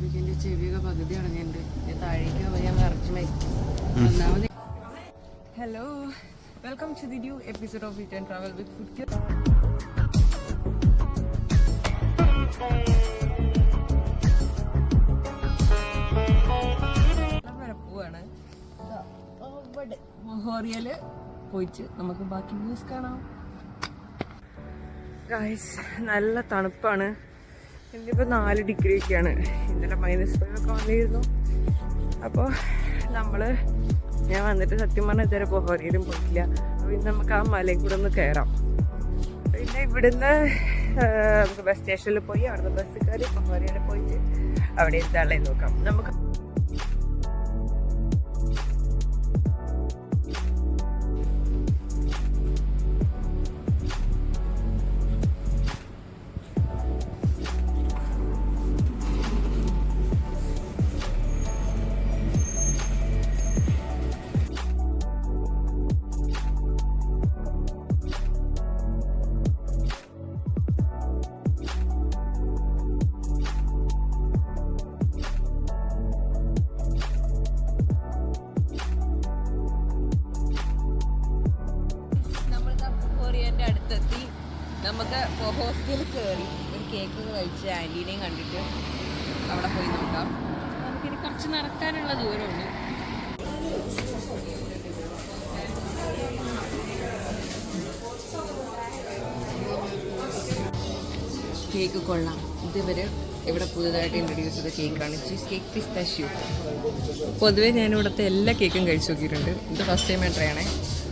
ബേബിക്ക് ചെവിയൊക്കെ പകുതി അടഞ്ഞിട്ടുണ്ട്. ഞാൻ താഴേക്ക് പോയി ഞാൻ നിറച്ച് ഒന്നാമത് hello welcome to the new episode of return travel with food പോവാണ്. മൊഹോറിയൽ പോയിട്ട് നമുക്ക് ബാക്കി ന്യൂസ് കാണാം. ഗായ്സ് നല്ല തണുപ്പാണ്. ഇന്നിപ്പോൾ നാല് ഡിഗ്രി ഒക്കെയാണ്. ഇന്നലെ മൈനസ് ഫൈവ് ഒക്കെ വന്നിരുന്നു. അപ്പോൾ നമ്മൾ ഞാൻ വന്നിട്ട് സത്യം പറഞ്ഞാൽ ഇതുവരെ ബൊഹോറിയിലും പോയിട്ടില്ല. അപ്പോൾ ഇന്ന് നമുക്ക് ആ മലയിൽ കൂടെ ഒന്ന് കയറാം പിന്നെ ഇവിടുന്ന് നമുക്ക് ബസ് സ്റ്റേഷനിൽ പോയി അവിടുന്ന് ബസ് കയറി ബൊഹോറിയിൽ പോയിട്ട് അവിടെ എന്താളെ നോക്കാം. നമുക്ക് ഹോസ്റ്റലിൽ കയറി ഒരു കേക്ക് കഴിച്ച് ആന്റീനെയും കണ്ടിട്ട് അവിടെ പോയി നോക്കാം. നമുക്കിനി കുറച്ച് നടക്കാനുള്ള ദൂരമുണ്ട്. കേക്ക് കൊള്ളാം. ഇതുവരെ ഇവിടെ പുതുതായിട്ട് ഇൻട്രൊഡ്യൂസ് ചെയ്ത കേക്കാണ് ചീസ് കേക്ക് പിസ്താഷ്യോ പൊതുവേ ഞാൻ ഇവിടുത്തെ എല്ലാ കേക്കും കഴിച്ചു നോക്കിയിട്ടുണ്ട്. ഇത് ഫസ്റ്റ് ടൈം ട്രൈ ആണേ.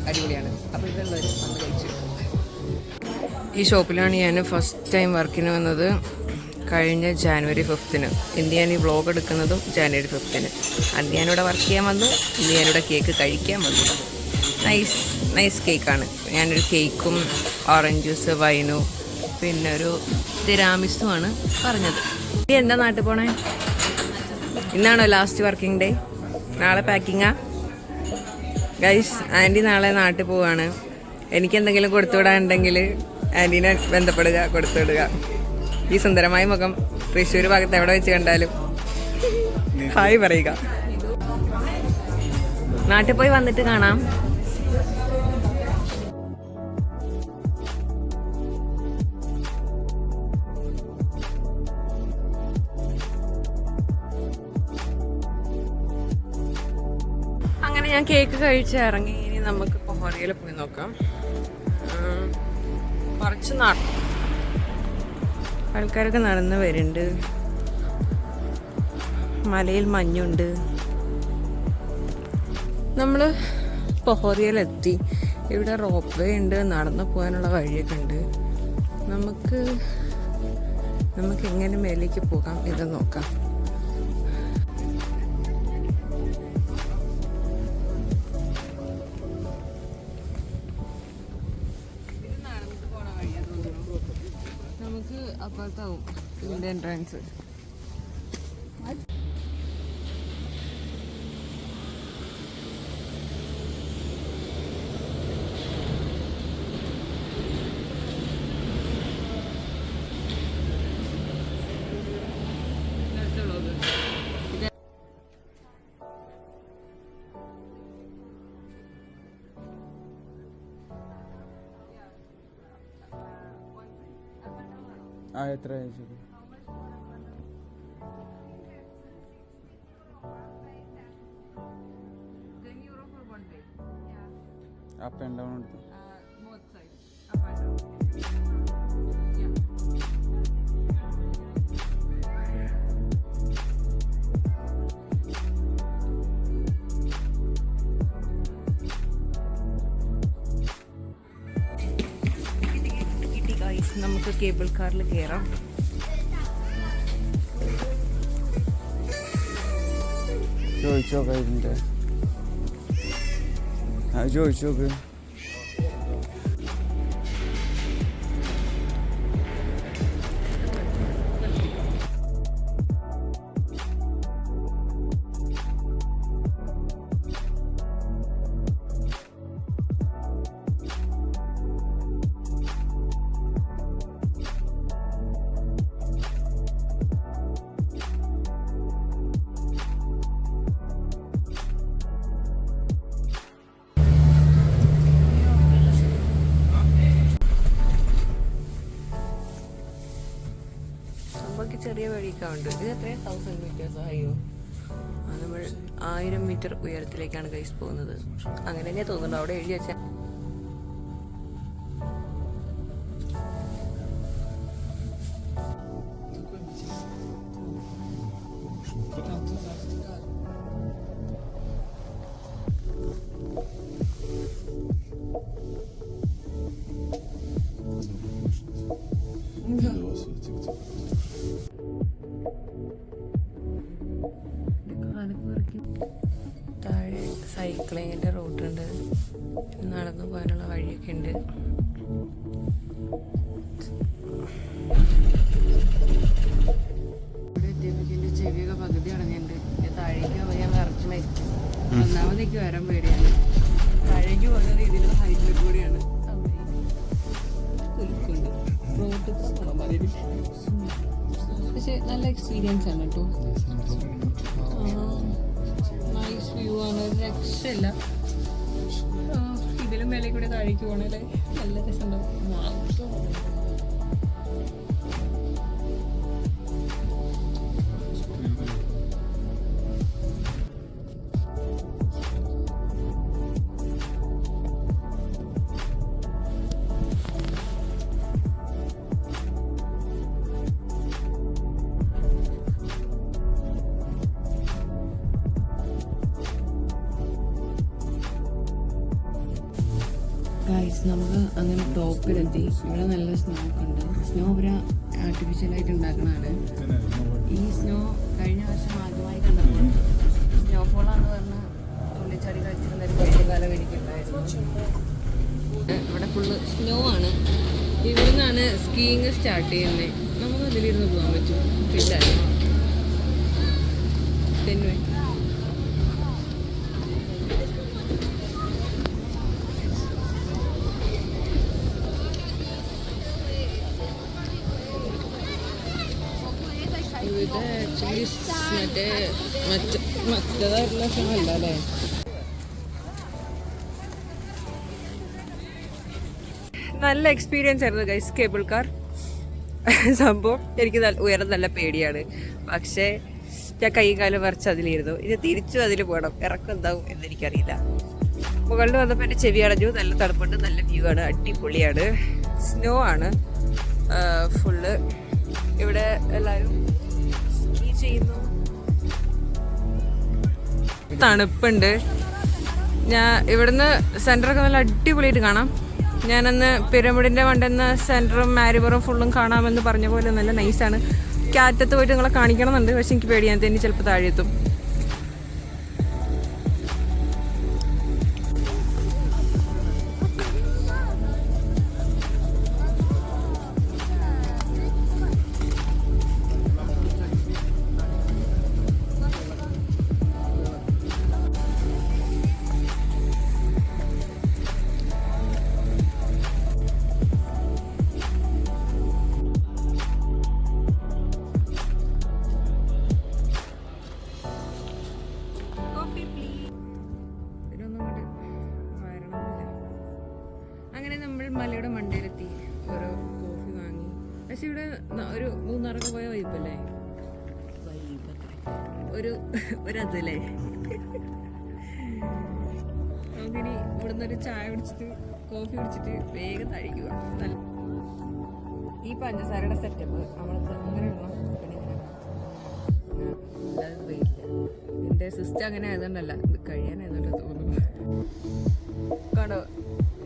അടിപൊളിയാണ്. അപ്പോൾ ഇതുള്ളവർ വന്ന് ഈ ഷോപ്പിലാണ് ഞാൻ ഫസ്റ്റ് ടൈം വർക്കിന് വന്നത്. കഴിഞ്ഞ ജാനുവരി ഫിഫ്ത്തിന് ഇന്ന് ഞാൻ ഈ വ്ളോഗ് എടുക്കുന്നതും ജാനുവരി ഫിഫ്ത്തിന് അന്ന് ഞാനിവിടെ വർക്ക് ചെയ്യാൻ വന്നു. ഇന്ന് ഞാനിവിടെ കേക്ക് കഴിക്കാൻ വന്നു. നൈസ് നൈസ് കേക്കാണ് ഞാനൊരു കേക്കും ഓറഞ്ച് ജ്യൂസ് വൈനും പിന്നെ ഒരു തിരാമിസുമാണ് പറഞ്ഞത്. നീ എന്താ നാട്ടിൽ പോണേ? ഇന്നാണോ ലാസ്റ്റ് വർക്കിംഗ് ഡേ നാളെ പാക്കിങ്ങാ ഗൈസ് ആന്റി നാളെ നാട്ടിൽ പോവാണ്. എനിക്ക് എന്തെങ്കിലും കൊടുത്തുവിടാനുണ്ടെങ്കിൽ ആന്റീനെ ബന്ധപ്പെടുക കൊടുത്തുവിടുക. ഈ സുന്ദരമായ മുഖം തൃശ്ശൂർ ഭാഗത്ത് എവിടെ വെച്ച് കണ്ടാലും ഹായ് പറയുക. നാട്ടിൽ പോയി വന്നിട്ട് കാണാം. അങ്ങനെ ഞാൻ കേക്ക് കഴിച്ച് ഇറങ്ങി. ഇനി നമുക്ക് പൊഹോറിയയിൽ പോയി നോക്കാം. കുറച്ച് ആൾക്കാരൊക്കെ നടന്ന് വരുന്നുണ്ട്. മലയിൽ മഞ്ഞുണ്ട്. നമ്മൾ പൊഹോറിയയിലെത്തി. ഇവിടെ റോപ്പ് വേ ഉണ്ട്. നടന്നു പോകാനുള്ള വഴിയൊക്കെ ഉണ്ട്. നമുക്ക് നമുക്ക് എങ്ങനെ മേലേക്ക് പോകാം ഇത് നോക്കാം. അപ്പുറത്താവും ഇതിന്റെ എൻട്രൻസ് ആ എത്ര ശരി അപ്പ് ആൻഡ് ഡൗൺ എടുത്തു കിട്ടി ഗൈസ് നമുക്ക് കേബിൾ കാറിൽ കയറാം ചോദിച്ചോ കൈ ഇതിന്റെ അത് ചെറിയ നോക്ക് ഉണ്ട്. ഇത് എത്രയാണ് തൗസൻഡ് മീറ്റേഴ്സ് അയ്യോ. നമ്മൾ ആയിരം മീറ്റർ ഉയരത്തിലേക്കാണ് കൈസ് പോകുന്നത്. അങ്ങനെ തന്നെ തോന്നുന്നുണ്ട്? അവിടെ എഴുതി വെച്ചാൽ ഒന്നാമതേക്ക് വരാൻ പേടിയാണ്. താഴേക്ക് പോകുന്നത് ഇതിലും ഹൈറ്റിൽ കൂടിയാണ്. പക്ഷെ നല്ല എക്സ്പീരിയൻസ് ആണ് കേട്ടോ. നൈസ് വ്യൂ ആണ്. രക്ഷയില്ല. ഇതിലും മേലെ കൂടെ താഴേക്ക് പോകണല്ലേ നല്ല രസമുണ്ടാവും ഗൈസ് നമുക്ക് അങ്ങനെ ടോപ്പിലെത്തി ഇവിടെ നല്ല സ്നോ ഒക്കെ ഉണ്ട്. സ്നോ ഇവർ ആർട്ടിഫിഷ്യലായിട്ട് ഉണ്ടാക്കണതാണ് ഈ സ്നോ കഴിഞ്ഞ വർഷം ആദ്യമായി കണ്ടപ്പോൾ സ്നോഫോളാന്ന് പറഞ്ഞ തുള്ളിച്ചാടി കളിച്ചിരുന്ന ഒരു കഴിഞ്ഞ കാലം എനിക്കുണ്ടായിരുന്നു ഇവിടെ ഫുള്ള് സ്നോ ആണ്. ഇവിടെ നിന്നാണ് സ്കീയിങ് സ്റ്റാർട്ട് ചെയ്യുന്നത്. നമുക്ക് അതിലിരുന്ന് പോകാൻ പറ്റും. പിന്നെ തെന്നുവേ ഇത് ആക്ച്വലി മറ്റേ മറ്റ മറ്റേതായിട്ടുള്ള സ്ഥലമല്ല അല്ലേ? നല്ല എക്സ്പീരിയൻസ് ആയിരുന്നു ഗൈസ് കേബിൾ കാർ സംഭവം എനിക്ക് നല്ല ഉയരം നല്ല പേടിയാണ്. പക്ഷേ ഞാൻ കൈ കാലം വരച്ച് അതിലിരുന്നു. ഇനി തിരിച്ചു അതിൽ പോകണം ഇറക്കം എന്താവും എന്നെനിക്കറിയില്ല. മുകളിൽ വന്നപ്പോൾ എന്റെ ചെവി അടഞ്ഞു. നല്ല തണുപ്പുണ്ട് നല്ല വ്യൂ ആണ്. അടിപൊളിയാണ്. സ്നോ ആണ്. ഫുള്ള് ഇവിടെ എല്ലാവരും ചെയ്യുന്നു. തണുപ്പുണ്ട്. ഞാൻ ഇവിടുന്ന് സെന്ററൊക്കെ നല്ല അടിപൊളിയായിട്ട് കാണാം. ഞാനന്ന് പിരമിഡിന്റെ മണ്ടെന്ന് സെന്ററും മാരിബറും ഫുള്ളും കാണാമെന്ന് പറഞ്ഞ പോലെ നല്ല നൈസാണ് കാറ്റത്ത് പോയിട്ട് നിങ്ങളെ കാണിക്കണമെന്നുണ്ട്. പക്ഷെ എനിക്ക് പേടിയാൻ തന്നെ ചിലപ്പോൾ താഴെ മലയുടെ മണ്ടയിലെത്തി ഓരോ കോഫി വാങ്ങി. പക്ഷെ ഇവിടെ ഒരു മൂന്നാറൊക്കെ പോയ വൈബല്ലേ? ഒരു ഒരതല്ലേ നമുക്കിനി ഇവിടുന്ന് ഒരു ചായ കുടിച്ചിട്ട് കോഫി കുടിച്ചിട്ട് വേഗം തഴിക്കുക നല്ല ഈ പഞ്ചസാരയുടെ സെറ്റപ്പ് നമ്മൾക്ക് അങ്ങനെ ഇടണം. എന്റെ സിസ്റ്റം അങ്ങനെ ആയതുകൊണ്ടല്ല. ഇത് കഴിയാനായതുകൊണ്ട് തോന്നുന്നു കണ്ടോ?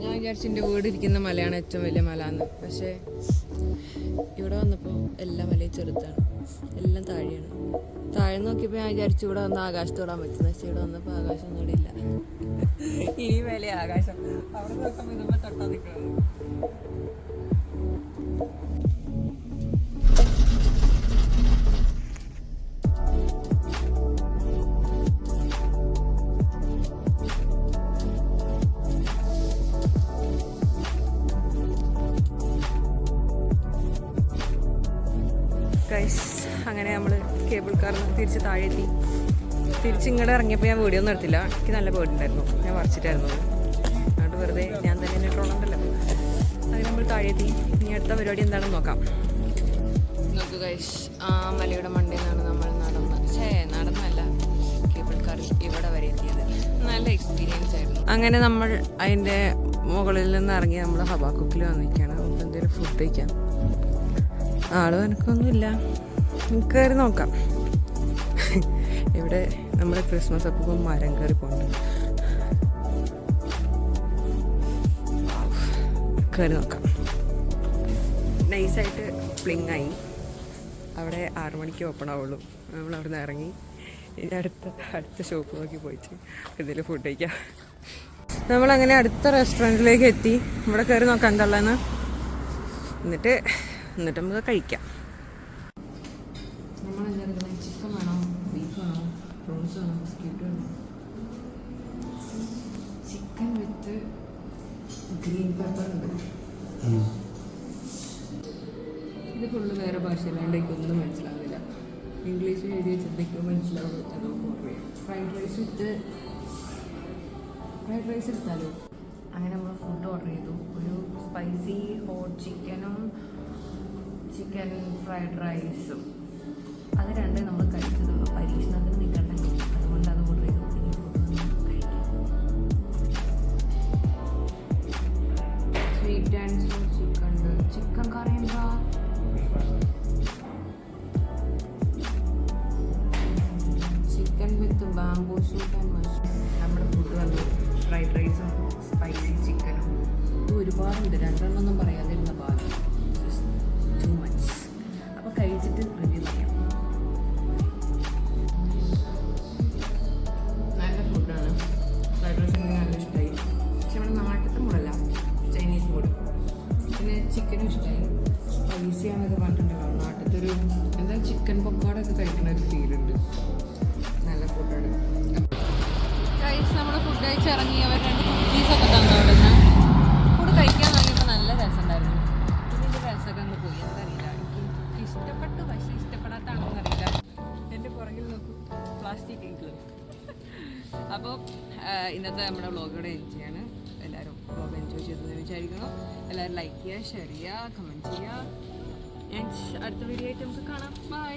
ഞാൻ വിചാരിച്ചു എന്റെ വീട് ഇരിക്കുന്ന മലയാണ് ഏറ്റവും വലിയ മല എന്ന് പക്ഷേ ഇവിടെ വന്നപ്പോൾ എല്ലാ മലയും ചെറുതാണ് എല്ലാം താഴെയാണ്. താഴെ നോക്കിയപ്പോൾ ഞാൻ വിചാരിച്ചു ഇവിടെ വന്ന് ആകാശത്ത് തൊടാൻ പറ്റും. പക്ഷേ ഇവിടെ വന്നപ്പോൾ ആകാശം ഇല്ല ഇനി മേലെ ആകാശം. അവിടെ നോക്കുമ്പോൾ ഇതുമ്പോൾ തൊട്ടാ നിൽക്കുന്നത് ഗൈസ് അങ്ങനെ നമ്മൾ കേബിൾ കാറിൽ തിരിച്ച് താഴെ എത്തി തിരിച്ച് ഇങ്ങോട്ട് ഇറങ്ങിയപ്പോൾ ഞാൻ വീഡിയോ ഒന്നും എടുത്തില്ല. എനിക്ക് നല്ല പേടിണ്ടായിരുന്നു ഞാൻ വരച്ചിട്ടായിരുന്നു അതുകൊണ്ട് വെറുതെ ഞാൻ തന്നെ എന്നെ ട്രോളുണ്ടല്ലോ അങ്ങനെ നമ്മൾ താഴെ എത്തി ഇനി അടുത്ത പരിപാടി എന്താണെന്ന് നോക്കാം. നോക്കൂ ഗൈസ് ആ മലയുടെ മണ്ടയിൽ നിന്നാണ് നമ്മൾ നടന്ന് ഛേ നടന്നല്ല കേബിൾ കാറിൽ ഇവിടെ വരെ എത്തിയത്. നല്ല എക്സ്പീരിയൻസ് ആയിരുന്നു. അങ്ങനെ നമ്മൾ അതിന്റെ മുകളിൽ നിന്ന് ഇറങ്ങി നമ്മൾ ഹബാക്കുക്കിൽ വന്നിരിക്കുകയാണ്. നമുക്ക് എന്തെങ്കിലും ഫുഡ് കഴിക്കാം. ആളും എനക്കൊന്നുമില്ല കയറി നോക്കാം. ഇവിടെ നമ്മുടെ ക്രിസ്മസ് അപ്പം മരം കയറി പോകുന്നുണ്ട് കയറി നോക്കാം. നൈസായിട്ട് പ്ലിങ്ങായി. അവിടെ ആറു മണിക്ക് ഓപ്പൺ ആവുള്ളൂ. നമ്മൾ അവിടെ നിന്ന് ഇറങ്ങി ഇനി അടുത്ത അടുത്ത ഷോപ്പ് നോക്കി പോയിട്ട് ഇതിൽ ഫുഡ് കഴിക്കാം. നമ്മളങ്ങനെ അടുത്ത റെസ്റ്റോറന്റിലേക്ക് എത്തി. ഇവിടെ കയറി നോക്കാം എന്താണെന്ന് എന്നിട്ട് എന്നിട്ട് നമുക്ക് കഴിക്കാം. ചിക്കൻ വേണോ? ബീഫ് വേണോ? പ്രോൺസ് വേണോ? ബിസ്ക്കറ്റ് വേണോ? ചിക്കൻ വിത്ത് ഗ്രീൻ പെപ്പർ ഉണ്ട്. ഇത് ഫുള്ള് വേറെ ഭാഷയിലാണ്ട് എനിക്കൊന്നും മനസ്സിലാവില്ല ഇംഗ്ലീഷ് എഴുതി വെച്ചെന്തൊക്കെയോ മനസ്സിലാവും fried rice with fried rice എടുത്താലോ? അങ്ങനെ നമ്മൾ ഫുഡ് ഓർഡർ ചെയ്തു. ഒരു സ്പൈസി ഹോട്ട് ചിക്കനും ചിക്കൻ ഫ്രൈഡ് റൈസും. അത് രണ്ടേ നമ്മൾ കഴിച്ചതുള്ളൂ. പരീക്ഷണത്തിന് കഴിച്ചിട്ട് ഇന്നത്തെ നമ്മുടെ വ്ളോഗോടെ ചെയ്യാണ് എല്ലാവരും വ്ളോഗ് എൻജോയ് ചെയ്തതെന്ന് വിചാരിക്കുന്നു. എല്ലാവരും ലൈക്ക് ചെയ്യുക ഷെയർ ചെയ്യുക കമന്റ് ചെയ്യുക. അടുത്ത വീഡിയോ ആയിട്ട് നമുക്ക് കാണാം. ബൈ